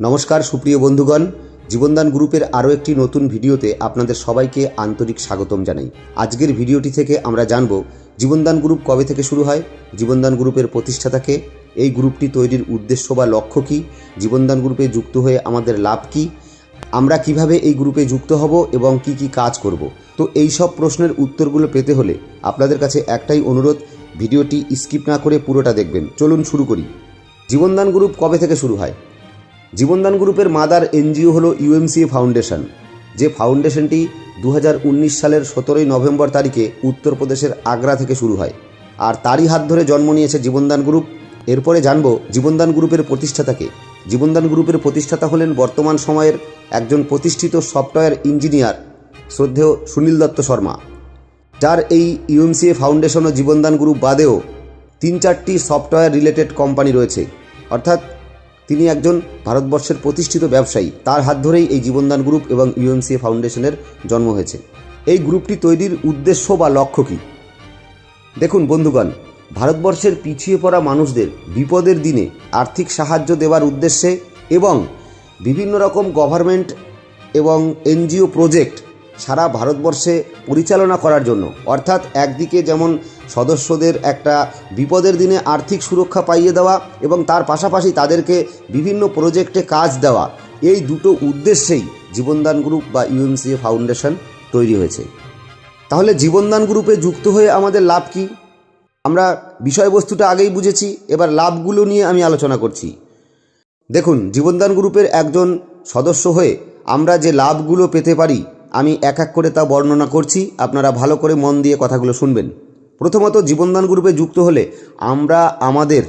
নমস্কার, সুপ্রিয় বন্ধুগণ। জীবনদান গ্রুপের আরও একটি নতুন ভিডিওতে আপনাদের সবাইকে আন্তরিক স্বাগতম জানাই। আজকের ভিডিওটি থেকে আমরা জানব, জীবনদান গ্রুপ কবে থেকে শুরু হয়, জীবনদান গ্রুপের প্রতিষ্ঠাতাকে এই গ্রুপটি তৈরির উদ্দেশ্য বা লক্ষ্য কী, জীবনদান গ্রুপে যুক্ত হয়ে আমাদের লাভ কী, আমরা কীভাবে এই গ্রুপে যুক্ত হব এবং কি কি কাজ করব। তো এই সব প্রশ্নের উত্তরগুলো পেতে হলে আপনাদের কাছে একটাই অনুরোধ, ভিডিওটি স্কিপ না করে পুরোটা দেখবেন। চলুন শুরু করি। জীবনদান গ্রুপ কবে থেকে শুরু হয়? জীবনদান গ্রুপের মাদার এনজিও হলো ইউএমসিএ ফাউন্ডেশন, যে ফাউন্ডেশনটি দু হাজার উনিশ সালের সতেরোই নভেম্বর তারিখে উত্তরপ্রদেশের আগ্রা থেকে শুরু হয়। আর তারই হাত ধরে জন্ম নিয়েছে জীবনদান গ্রুপ। এরপরে জানব জীবনদান গ্রুপের প্রতিষ্ঠাতাকে। জীবনদান গ্রুপের প্রতিষ্ঠাতা হলেন বর্তমান সময়ের একজন প্রতিষ্ঠিত সফটওয়্যার ইঞ্জিনিয়ার শ্রদ্ধেয় সুনীল দত্ত শর্মা। যার এই ইউএমসিএ ফাউন্ডেশন ও জীবনদান গ্রুপ বাদেও তিন চারটি সফটওয়্যার রিলেটেড কোম্পানি রয়েছে। অর্থাৎ তিনি একজন ভারতবর্ষের প্রতিষ্ঠিত ব্যবসায়ী। তার হাত ধরেই এই জীবনদান গ্রুপ এবং ইউএমসিএ ফাউন্ডেশনের জন্ম হয়েছে। এই গ্রুপটি তৈরির উদ্দেশ্য বা লক্ষ্য কী? দেখুন বন্ধুগণ, ভারতবর্ষের পিছিয়ে পড়া মানুষদের বিপদের দিনে আর্থিক সাহায্য দেওয়ার উদ্দেশ্যে এবং বিভিন্ন রকম গভর্নমেন্ট এবং এনজিও প্রজেক্ট সারা ভারতবর্ষে পরিচালনা করার জন্য। অর্থাৎ একদিকে যেমন সদস্যদের একটা বিপদের দিনে আর্থিক সুরক্ষা পাইয়ে দেওয়া এবং তার পাশাপাশি তাদেরকে বিভিন্ন প্রজেক্টে কাজ দেওয়া, এই দুটো উদ্দেশ্যেই জীবনদান গ্রুপ বা ইউএমসিএ ফাউন্ডেশন তৈরি হয়েছে। তাহলে জীবনদান গ্রুপে যুক্ত হয়ে আমাদের লাভ কি? আমরা বিষয়বস্তুটা আগেই বুঝেছি, এবার লাভগুলো নিয়ে আমি আলোচনা করছি। দেখুন, জীবনদান গ্রুপের একজন সদস্য হয়ে আমরা যে লাভগুলো পেতে পারি, আমি এক এক করে তা বর্ণনা করছি, আপনারা ভালো করে মন দিয়ে কথাগুলো শুনবেন। প্রথমত জীবনদান গ্রুপে যুক্ত হলে আমরা আমাদের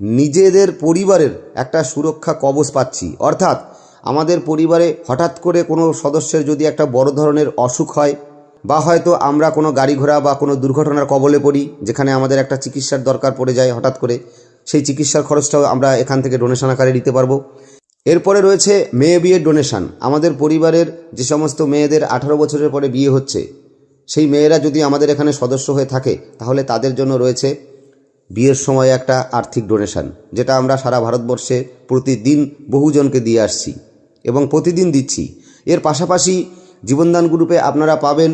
নিজেদের পরিবারের একটা সুরক্ষা কবচ পাচ্ছি। অর্থাৎ আমাদের পরিবারে হঠাৎ করে কোনো সদস্যের যদি একটা বড় ধরনের অসুখ হয় বা হয়তো আমরা কোনো গাড়ি ঘোড়া বা কোনো দুর্ঘটনার কবলে পড়ি, যেখানে আমাদের একটা চিকিৎসার দরকার পড়ে যায় হঠাৎ করে, সেই চিকিৎসার খরচটাও আমরা এখান থেকে ডোনেশন আকারে দিতে পারব। এরপরে রয়েছে মেয়ে বিয়ের ডোনেশন আমাদের পরিবারের যে সমস্ত মেয়েদের আঠারো বছরের পরে বিয়ে হচ্ছে সেই মেয়েরা যদি আমাদের এখানে সদস্য হয়ে থাকে, তাহলে তাদের জন্য রয়েছে বিয়ের সময় একটা আর্থিক ডোনেশন, যেটা আমরা সারা ভারতবর্ষে প্রতিদিন বহুজনকে দিয়ে আসছি এবং প্রতিদিন দিচ্ছি। এর পাশাপাশি জীবনদান গ্রুপে আপনারা পাবেন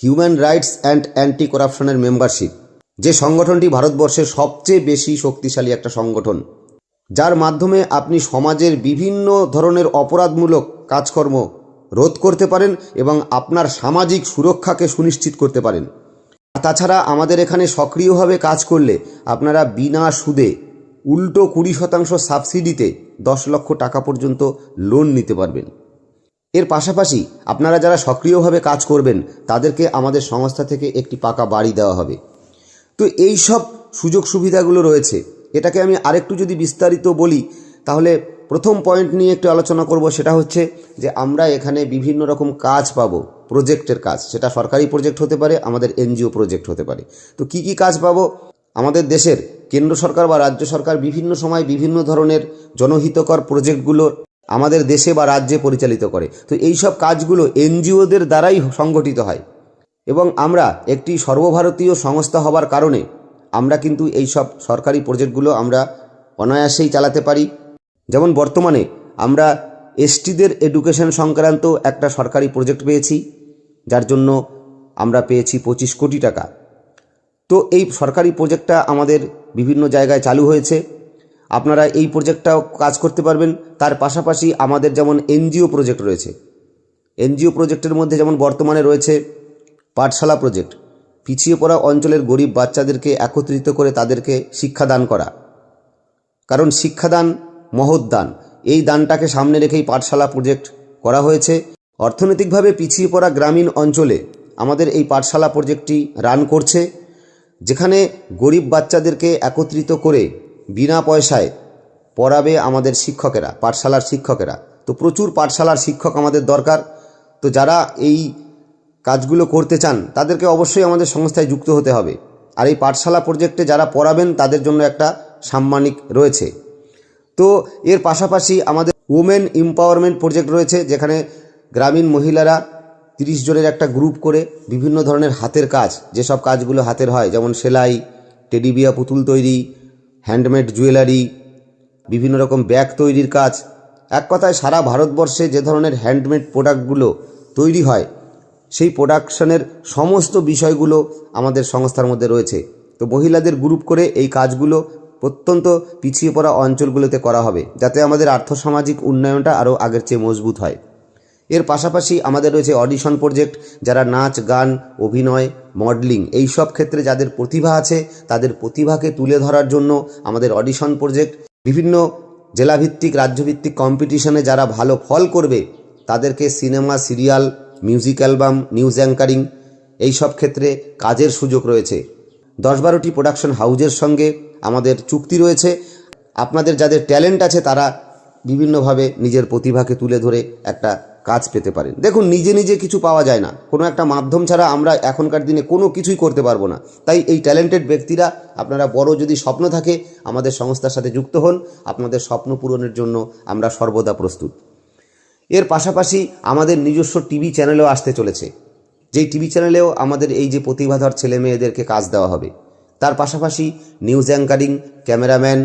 হিউম্যান রাইটস অ্যান্ড অ্যান্টি করাপশনের মেম্বারশিপ যে সংগঠনটি ভারতবর্ষের সবচেয়ে বেশি শক্তিশালী একটা সংগঠন। যার মাধ্যমে আপনি সমাজের বিভিন্ন ধরনের অপরাধমূলক কাজকর্ম রোধ করতে পারেন এবং আপনার সামাজিক সুরক্ষাকে সুনিশ্চিত করতে পারেন। তাছাড়া আমাদের এখানে সক্রিয়ভাবে কাজ করলে আপনারা বিনা সুদে উল্টো কুড়ি শতাংশ সাবসিডিতে দশ লক্ষ টাকা পর্যন্ত লোন নিতে পারবেন। এর পাশাপাশি আপনারা যারা সক্রিয়ভাবে কাজ করবেন, তাদেরকে আমাদের সংস্থা থেকে একটি পাকা বাড়ি দেওয়া হবে। তো এই সব সুযোগ সুবিধাগুলো রয়েছে। এটাকে আমি আরেকটু যদি বিস্তারিত বলি, তাহলে প্রথম পয়েন্ট নিয়ে একটু আলোচনা করব, সেটা হচ্ছে যে আমরা এখানে বিভিন্ন রকম কাজ পাব প্রজেক্টের কাজ। সেটা সরকারি প্রজেক্ট হতে পারে, আমাদের এনজিও প্রজেক্ট হতে পারে। তো কি কি কাজ পাবো? আমাদের দেশের কেন্দ্র সরকার বা রাজ্য সরকার বিভিন্ন সময় বিভিন্ন ধরনের জনহিতকর প্রজেক্টগুলো আমাদের দেশে বা রাজ্যে পরিচালিত করে। তো এই সব কাজগুলো এনজিওদের দ্বারাই সংগঠিত হয়। এবং আমরা একটি সর্বভারতীয় সংস্থা হবার কারণে আমরা কিন্তু এই সব সরকারি প্রজেক্টগুলো আমরা অনায়াসেই চালাতে পারি। যেমন বর্তমানে আমরা এসটিদের এডুকেশন সংক্রান্ত একটা সরকারি প্রজেক্ট পেয়েছি, যার জন্য আমরা পেয়েছি পঁচিশ কোটি টাকা। তো এই সরকারি প্রজেক্টটা আমাদের বিভিন্ন জায়গায় চালু হয়েছে। আপনারা এই প্রজেক্টটাও কাজ করতে পারবেন। তার পাশাপাশি আমাদের যেমন এনজিও প্রজেক্ট রয়েছে, এনজিও প্রজেক্টের মধ্যে যেমন বর্তমানে রয়েছে পাঠশালা প্রজেক্ট, পিছিয়ে পড়া অঞ্চলের গরিব বাচ্চাদেরকে একত্রিত করে তাদেরকে শিক্ষাদান করা। কারণ শিক্ষাদান মহৎ দান। এই দানটাকে সামনে রেখেই পাঠশালা প্রজেক্ট করা হয়েছে। অর্থনৈতিকভাবে পিছিয়ে পড়া গ্রামীণ অঞ্চলে আমাদের এই পাঠশালা প্রজেক্টটি রান করছে, যেখানে গরিব বাচ্চাদেরকে একত্রিত করে বিনা পয়সায় পড়াবে আমাদের শিক্ষকেরা, পাঠশালার শিক্ষকেরা। তো প্রচুর পাঠশালার শিক্ষক আমাদের দরকার। তো যারা এই কাজগুলো করতে চান, তাদেরকে অবশ্যই আমাদের সংস্থায় যুক্ত হতে হবে। আর এই পাঠশালা প্রজেক্টে যারা পড়াবেন, তাদের জন্য একটা সাম্মানিক রয়েছে। তো এর পাশাপাশি আমাদের ওমেন এম্পাওয়ারমেন্ট প্রজেক্ট রয়েছে, যেখানে গ্রামীণ মহিলারা তিরিশ জনের একটা গ্রুপ করে বিভিন্ন ধরনের হাতের কাজ, যেসব কাজগুলো হাতের হয়, যেমন সেলাই টেডিবিয়া পুতুল তৈরি হ্যান্ডমেড জুয়েলারি বিভিন্ন রকম ব্যাগ তৈরির কাজ। এক কথায় সারা ভারতবর্ষে যে ধরনের হ্যান্ডমেড প্রোডাক্টগুলো তৈরি হয়, সেই প্রোডাকশনের সমস্ত বিষয়গুলো আমাদের সংস্থার মধ্যে রয়েছে। তো মহিলাদের গ্রুপ করে এই কাজগুলো প্রত্যন্ত পিছিয়ে পড়া অঞ্চলগুলোতে করা হবে, যাতে আমাদের আর্থসামাজিক উন্নয়নটা আরও আগের চেয়ে মজবুত হয়। এর পাশাপাশি আমাদের রয়েছে অডিশন প্রজেক্ট, যারা নাচ, গান, অভিনয়, মডেলিং এই সব ক্ষেত্রে যাদের প্রতিভা আছে, তাদের প্রতিভাকে তুলে ধরার জন্য আমাদের অডিশন প্রজেক্ট, বিভিন্ন জেলাভিত্তিক, রাজ্যভিত্তিক কম্পিটিশনে যারা ভালো ফল করবে, তাদেরকে cinema, serial, music album, news anchoring এই সব ক্ষেত্রে কাজের সুযোগ রয়েছে। দশ বারোটি প্রোডাকশন হাউজের সঙ্গে আমাদের চুক্তি রয়েছে। আপনাদের যাদের ট্যালেন্ট আছে, তারা বিভিন্নভাবে নিজের প্রতিভাকে তুলে ধরে একটা কাজ পেতে পারেন। দেখুন, নিজে নিজে কিছু পাওয়া যায় না। কোনো একটা মাধ্যম ছাড়া আমরা এখনকার দিনে কোনো কিছুই করতে পারব না। তাই এই ট্যালেন্টেড ব্যক্তিরা, আপনারা বড় যদি স্বপ্ন থাকে, আমাদের সংস্থার সাথে যুক্ত হন। আপনাদের স্বপ্ন পূরণের জন্য আমরা সর্বদা প্রস্তুত। এর পাশাপাশি আমাদের নিজস্ব টিভি চ্যানেলও আসতে চলেছে। যেই টিভি চ্যানেলেও আমাদের এই যে প্রতিভাধর ছেলে মেয়েদেরকে কাজ দেওয়া হবে, তার পাশাপাশি news anchoring, cameraman,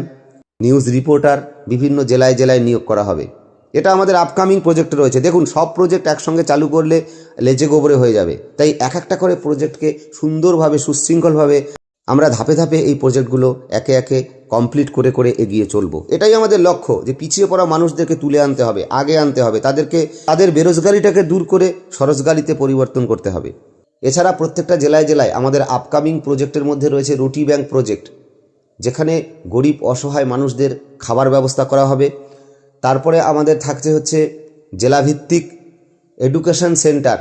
news reporter বিভিন্ন জেলায় জেলায় নিয়োগ করা হবে। এটা আমাদের আপকামিং প্রজেক্ট রয়েছে। দেখুন, সব প্রজেক্ট একসঙ্গে চালু করলে লেজে গোবরে হয়ে যাবে। তাই এক একটা করে প্রজেক্টকে সুন্দরভাবে, সুশৃঙ্খলভাবে আমরা ধাপে ধাপে এই প্রজেক্টগুলো একে একে কমপ্লিট করে করে এগিয়ে চলবো। এটাই আমাদের লক্ষ্য, যে পিছিয়ে পড়া মানুষদেরকে তুলে আনতে হবে, আগে আনতে হবে, তাদেরকে, তাদের বেরোজগারিটাকে দূর করে সরোজগারিতে পরিবর্তন করতে হবে। এছাড়া প্রত্যেকটা জেলায় জেলায় আমাদের আপকামিং প্রজেক্টের মধ্যে রয়েছে রুটি ব্যাংক প্রজেক্ট যেখানে গরিব, অসহায় মানুষদের খাবার ব্যবস্থা করা হবে। তারপরে আমাদের থাকছে হচ্ছে জেলাভিত্তিক এডুকেশন সেন্টার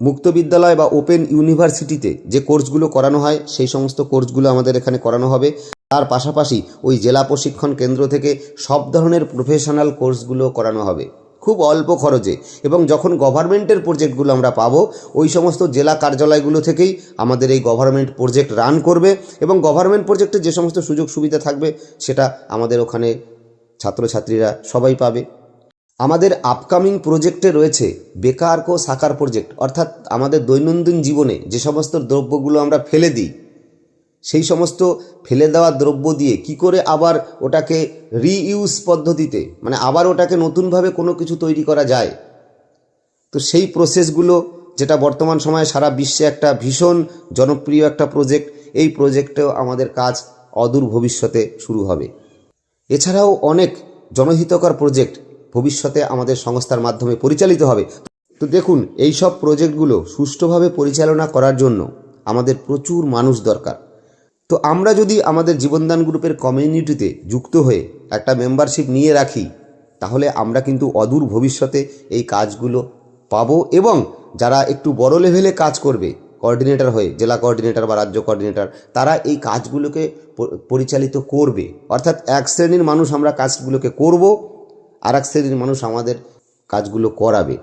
মুক্ত বিদ্যালয় বা ওপেন ইউনিভার্সিটিতে যে কোর্সগুলো করানো হয়, সেই সমস্ত কোর্সগুলো আমাদের এখানে করানো হবে। তার পাশাপাশি ওই জেলা প্রশিক্ষণ কেন্দ্র থেকে সব ধরনের প্রফেশনাল কোর্সগুলো করানো হবে। খুব অল্প খরচে এবং যখন গভর্নমেন্টের প্রজেক্টগুলো আমরা পাবো, ওই সমস্ত জেলা কার্যালয়গুলো থেকেই আমাদের এই গভর্নমেন্ট প্রজেক্ট রান করবে এবং গভর্নমেন্ট প্রজেক্টে যে সমস্ত সুযোগ সুবিধা থাকবে, সেটা আমাদের ওখানে ছাত্রছাত্রীরা সবাই পাবে। আমাদের আপকামিং প্রজেক্টে রয়েছে বেকার কো সাকার প্রজেক্ট অর্থাৎ আমাদের দৈনন্দিন জীবনে যে সমস্ত দ্রব্যগুলো আমরা ফেলে দিই সেই সমস্ত ফেলে দেওয়া দ্রব্য দিয়ে কি করে আবার ওটাকে রিইউজ পদ্ধতিতে মানে আবার ওটাকে নতুনভাবে কোনো কিছু তৈরি করা যায়? তো সেই প্রসেসগুলো যেটা বর্তমান সময়ে সারা বিশ্বে একটা ভীষণ জনপ্রিয় একটা প্রজেক্ট এই প্রজেক্টেও আমাদের কাজ অদূর ভবিষ্যতে শুরু হবে। এছাড়াও অনেক জনহিতকর প্রজেক্ট ভবিষ্যতে আমাদের সংস্থার মাধ্যমে পরিচালিত হবে। তো দেখুন এই সব প্রজেক্টগুলো সুষ্ঠুভাবে পরিচালনা করার জন্য আমাদের প্রচুর মানুষ দরকার। তো আমরা যদি আমাদের জীবনদান গ্রুপের কমিউনিটিতে যুক্ত হয়ে একটা মেম্বারশিপ নিয়ে রাখি, তাহলে আমরা কিন্তু অদূর ভবিষ্যতে এই কাজগুলো পাবো এবং যারা একটু বড় লেভেলে কাজ করবে কোঅর্ডিনেটর হয়ে, জেলা কোঅর্ডিনেটর বা রাজ্য কোঅর্ডিনেটর তারা এই কাজগুলোকে পরিচালিত করবে। অর্থাৎ এক শ্রেণির মানুষ আমরা কাজগুলোকে করব আর এক শ্রেণির মানুষ আমাদের কাজগুলো করাবে।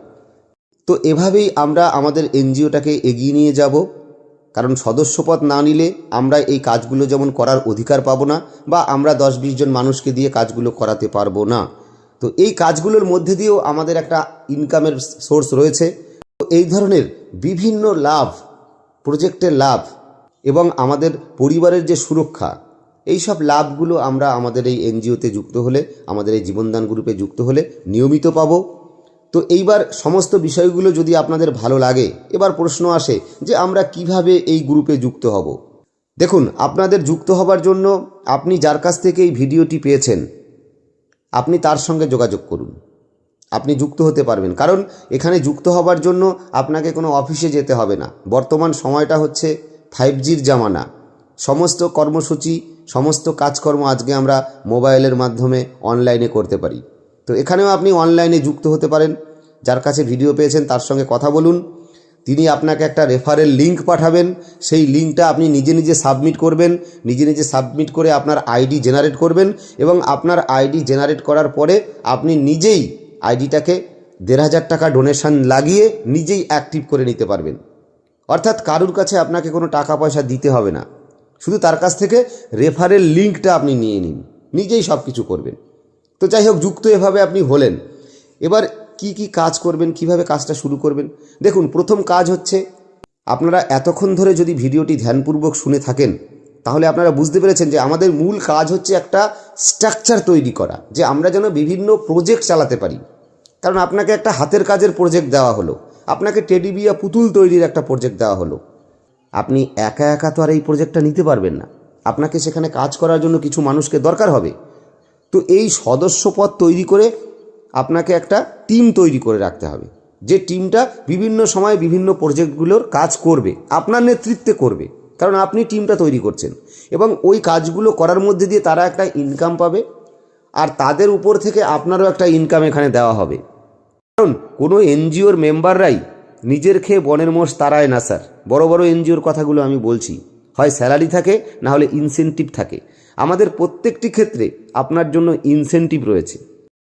তো এভাবেই আমরা আমাদের এনজিওটাকে এগিয়ে নিয়ে যাব। কারণ সদস্যপদ না নিলে আমরা এই কাজগুলো যেমন করার অধিকার পাবো না, বা আমরা দশ বিশ জন মানুষকে দিয়ে কাজগুলো করাতে পারব না। তো এই কাজগুলোর মধ্যে দিয়েও আমাদের একটা ইনকামের সোর্স রয়েছে। তো এই ধরনের বিভিন্ন লাভ প্রজেক্টের লাভ এবং আমাদের পরিবারের যে সুরক্ষা, এই সব লাভগুলো আমরা আমাদের এই এনজিওতে যুক্ত হলে, আমাদের এই জীবনদান গ্রুপে যুক্ত হলে নিয়মিত পাবো। তো এইবার সমস্ত বিষয়গুলো যদি আপনাদের ভালো লাগে, এবার প্রশ্ন আসে যে আমরা কীভাবে এই গ্রুপে যুক্ত হব। দেখুন, আপনাদের যুক্ত হবার জন্য আপনি যার কাছ থেকে এই ভিডিওটি পেয়েছেন, আপনি তার সঙ্গে যোগাযোগ করুন। আপনি যুক্ত হতে পারবেন, কারণ এখানে যুক্ত হবার জন্য আপনাকে কোনো অফিসে যেতে হবে না। বর্তমান সময়টা হচ্ছে ফাইভ জির জামানা। সমস্ত কর্মসূচি, সমস্ত কাজকর্ম আজকে আমরা মোবাইলের মাধ্যমে, অনলাইনে করতে পারি। তো এখানেও আপনি অনলাইনে যুক্ত হতে পারেন। যার কাছে ভিডিও পেয়েছেন, তার সঙ্গে কথা বলুন। তিনি আপনাকে একটা রেফারেল লিঙ্ক পাঠাবেন। সেই লিঙ্কটা আপনি নিজে নিজে সাবমিট করবেন। নিজে নিজে সাবমিট করে আপনার আইডি জেনারেট করবেন এবং আপনার আইডি জেনারেট করার পরে আপনি নিজেই আইডিটাকে দেড় হাজার টাকা ডোনেশন লাগিয়ে নিজেই অ্যাক্টিভ করে নিতে পারবেন। অর্থাৎ কারুর কাছে আপনাকে কোনো টাকা পয়সা দিতে হবে না। শুধু তার কাছ থেকে রেফারেল লিঙ্কটা আপনি নিয়ে নিন। নিজেই সব কিছু করবেন। তো যাই হোক, যুক্ত এভাবে আপনি হলেন। এবার কি কি কাজ করবেন, কীভাবে কাজটা শুরু করবেন? দেখুন, প্রথম কাজ হচ্ছে, আপনারা এতক্ষণ ধরে যদি ভিডিওটি ধ্যানপূর্বক শুনে থাকেন, তাহলে আপনারা বুঝতে পেরেছেন যে আমাদের মূল কাজ হচ্ছে একটা স্ট্রাকচার তৈরি করা, যে আমরা যেন বিভিন্ন প্রজেক্ট চালাতে পারি। কারণ আপনাকে একটা হাতের কাজের প্রজেক্ট দেওয়া হলো, আপনাকে টেডি বিয়া পুতুল তৈরির একটা প্রজেক্ট দেওয়া হলো। আপনি একা একা তো আর এই প্রজেক্টটা নিতে পারবেন না। আপনাকে সেখানে কাজ করার জন্য কিছু মানুষকে দরকার হবে। তো এই সদস্যপদ তৈরি করে আপনাকে একটা টিম তৈরি করে রাখতে হবে। যে টিমটা বিভিন্ন সময় বিভিন্ন প্রজেক্টগুলোর কাজ করবে, আপনার নেতৃত্বে করবে, কারণ আপনি টিমটা তৈরি করছেন। এবং ওই কাজগুলো করার মধ্যে দিয়ে তারা একটা ইনকাম পাবে, আর তাদের উপর থেকে আপনারও একটা ইনকাম এখানে দেওয়া হবে। কারণ কোনো এনজিওর মেম্বাররাই নিজের খেয়ে বনের মোষ তারায় না, স্যার। বড় বড় এনজিওর কথাগুলো আমি বলছি। হয় স্যালারি থাকে না হলে ইনসেনটিভ থাকে। আমাদের প্রত্যেকটি ক্ষেত্রে আপনার জন্য ইনসেনটিভ রয়েছে।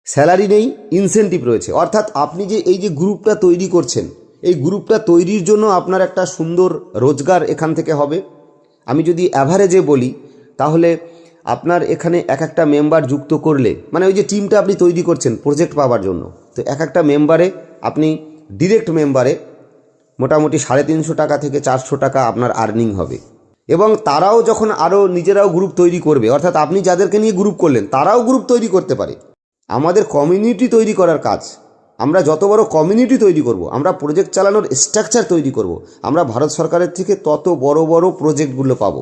স্যালারি নেই ইনসেনটিভ রয়েছে। অর্থাৎ আপনি যে এই যে গ্রুপটা তৈরি করছেন, এই গ্রুপটা তৈরির জন্য আপনার একটা সুন্দর রোজগার এখান থেকে হবে। আমি যদি অ্যাভারেজে বলি, তাহলে আপনার এখানে এক একটা মেম্বার যুক্ত করলে মানে ওই যে টিমটা আপনি তৈরি করছেন প্রজেক্ট পাওয়ার জন্য, তো এক একটা মেম্বারে আপনি ডিরেক্ট মেম্বারে মোটামুটি সাড়ে তিনশো টাকা থেকে চারশো টাকা আপনার আর্নিং হবে। এবং তারাও যখন আরও নিজেরাও গ্রুপ তৈরি করবে, অর্থাৎ আপনি যাদেরকে নিয়ে গ্রুপ করলেন, তারাও গ্রুপ তৈরি করতে পারে। আমাদের কমিউনিটি তৈরি করার কাজ, আমরা যত বড় কমিউনিটি তৈরি করব, আমরা প্রজেক্ট চালানোর স্ট্রাকচার তৈরি করব, আমরা ভারত সরকারের থেকে তত বড় বড় প্রজেক্টগুলো পাবো।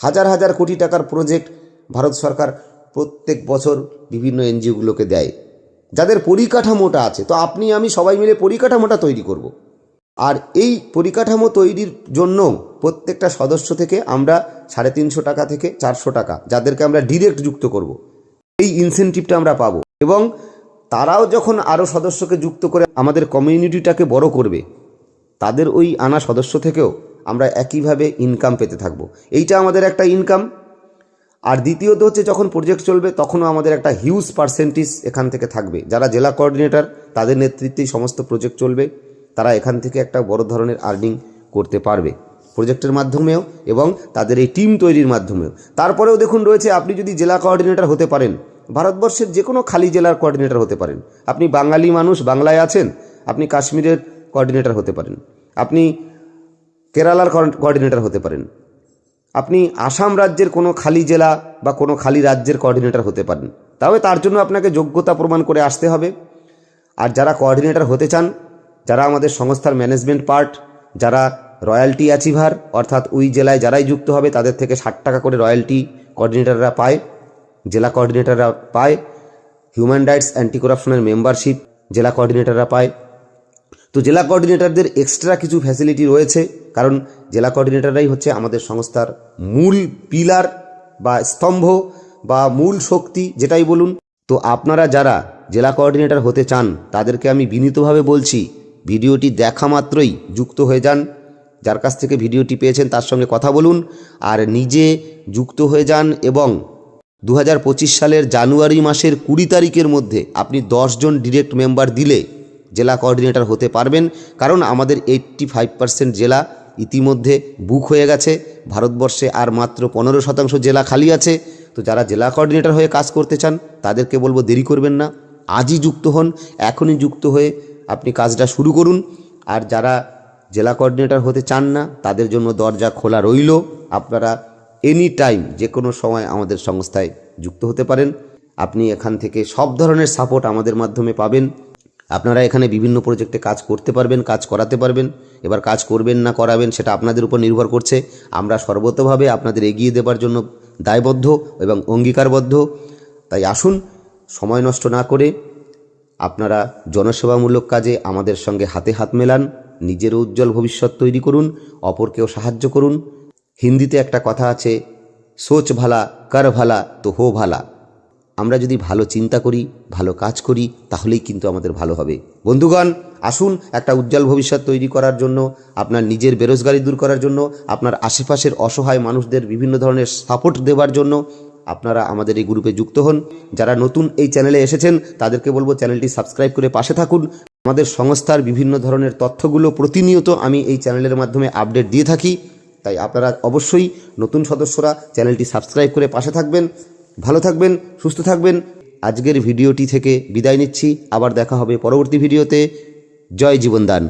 হাজার হাজার কোটি টাকার প্রজেক্ট ভারত সরকার প্রত্যেক বছর বিভিন্ন এনজিওগুলোকে দেয়, যাদের পরিকাঠামোটা আছে। তো আপনি, আমি সবাই মিলে পরিকাঠামোটা তৈরি করব। আর এই পরিকাঠামো তৈরির জন্য প্রত্যেকটা সদস্য থেকে আমরা সাড়ে তিনশো টাকা থেকে চারশো টাকা, যাদেরকে আমরা ডিরেক্ট যুক্ত করব। এই ইনসেনটিভটা আমরা পাবো। এবং তারাও যখন আরও সদস্যকে যুক্ত করে আমাদের কমিউনিটিটাকে বড় করবে, তাদের ওই আনা সদস্য থেকেও আমরা একইভাবে ইনকাম পেতে থাকব। এইটা আমাদের একটা ইনকাম আর দ্বিতীয়ত হচ্ছে যখন প্রজেক্ট চলবে, তখনও আমাদের একটা হিউজ পার্সেন্টেজ এখান থেকে থাকবে। যারা জেলা কোঅর্ডিনেটর তাদের নেতৃত্বেই সমস্ত প্রজেক্ট চলবে। তারা এখান থেকে একটা বড় ধরনের আর্নিং করতে পারবে প্রজেক্টের মাধ্যমেও এবং তাদের এই টিম তৈরির মাধ্যমেও। তারপরেও দেখুন রয়েছে, আপনি যদি জেলা কোঅর্ডিনেটর হতে পারেন, ভারতবর্ষের যে কোনো খালি জেলার কোঅর্ডিনেটর হতে পারেন। আপনি বাঙালি মানুষ, বাংলায় আছেন, আপনি কাশ্মীরের কোঅর্ডিনেটর হতে পারেন। আপনি কেরালার কোঅর্ডিনেটর হতে পারেন। আপনি আসাম রাজ্যের কোনো খালি জেলা বা কোনো খালি রাজ্যের কোঅর্ডিনেটর হতে পারেন। তবে তার জন্য আপনাকে যোগ্যতা প্রমাণ করে আসতে হবে। আর যারা কোঅর্ডিনেটর হতে চান যারা আমাদের সংস্থার ম্যানেজমেন্ট পার্ট যারা রয়্যালটি অ্যাচিভার অর্থাৎ ওই জেলায় যারাই যুক্ত হবে, তাদের থেকে ষাট টাকা করে রয়্যালটি কোঅর্ডিনেটররা পায়, জেলা কোঅর্ডিনেটররা পায় হিউম্যান রাইটস অ্যান্টি করাপশনের মেম্বারশিপ জেলা কোঅর্ডিনেটররা পায়। তো জেলা কোঅর্ডিনেটরদের এক্সট্রা কিছু ফ্যাসিলিটি রয়েছে, কারণ জেলা কোঅর্ডিনেটররাই হচ্ছে আমাদের সংস্থার মূল পিলার বা স্তম্ভ বা মূল শক্তি, যেটাই বলুন। তো আপনারা যারা জেলা কোঅর্ডিনেটর হতে চান, তাদেরকে আমি বিনীতভাবে বলছি ভিডিওটি দেখা মাত্রই যুক্ত হয়ে যান। যার কাছ থেকে ভিডিওটি পেয়েছেন তার সঙ্গে কথা বলুন আর নিজে যুক্ত হয়ে যান এবং দু হাজার পঁচিশ সালের জানুয়ারি মাসের কুড়ি তারিখের মধ্যে আপনি জন ডিরেক্ট মেম্বার দিলে জেলা কোঅর্ডিনেটর হতে পারবেন। কারণ আমাদের এইট্টি ফাইভ পার্সেন্ট জেলা ইতিমধ্যে বুক হয়ে গেছে। ভারতবর্ষে আর মাত্র পনেরো শতাংশ জেলা খালি আছে। তো যারা জেলা কোঅর্ডিনেটর হয়ে কাজ করতে চান, তাদেরকে বলব দেরি করবেন না। আজই যুক্ত হন। এখনই যুক্ত হয়ে আপনি কাজটা শুরু করুন। আর যারা জেলা কোঅর্ডিনেটর হতে চান না, তাদের জন্য দরজা খোলা রইল। আপনারা এনি টাইম যে কোনো সময় আমাদের সংস্থায় যুক্ত হতে পারেন। আপনি এখান থেকে সব ধরনের সাপোর্ট আমাদের মাধ্যমে পাবেন। আপনারা এখানে বিভিন্ন প্রজেক্টে কাজ করতে পারবেন, কাজ করাতে পারবেন। এবার কাজ করবেন না করাবেন, সেটা আপনাদের উপর নির্ভর করছে। আমরা সর্বতভাবে আপনাদের এগিয়ে দেবার জন্য দায়বদ্ধ এবং অঙ্গীকারবদ্ধ। তাই আসুন, সময় নষ্ট না করে আপনারা জনসেবামূলক কাজে আমাদের সঙ্গে হাতে হাত মেলান নিজের উজ্জ্বল ভবিষ্যৎ তৈরি করুন, অপরকেও সাহায্য করুন। হিন্দিতে একটা কথা আছে, সোচ ভালা, কর ভালা, তো হো ভালা। আমরা যদি ভালো চিন্তা করি, ভালো কাজ করি, তাহলেই কিন্তু আমাদের ভালো হবে। বন্ধুগণ, আসুন একটা উজ্জ্বল ভবিষ্যৎ তৈরি করার জন্য, আপনার নিজের বেরোজগারি দূর করার জন্য, আপনার আশেপাশের অসহায় মানুষদের বিভিন্ন ধরনের সাপোর্ট দেওয়ার জন্য আপনারা আমাদের এই গ্রুপে যুক্ত হন। যারা নতুন এই চ্যানেলে এসেছেন, তাদেরকে বলব চ্যানেলটি সাবস্ক্রাইব করে পাশে থাকুন। আমাদের সংস্থার বিভিন্ন ধরনের তথ্যগুলো প্রতিনিয়ত আমি এই চ্যানেলের মাধ্যমে আপডেট দিয়ে থাকি। তাই আপনারা অবশ্যই নতুন সদস্যরা চ্যানেলটি সাবস্ক্রাইব করে পাশে থাকবেন। ভালো থাকবেন, সুস্থ থাকবেন। আজকের ভিডিওটি থেকে বিদায় নিচ্ছি। আবার দেখা হবে পরবর্তী ভিডিওতে। জয় জীবনদান।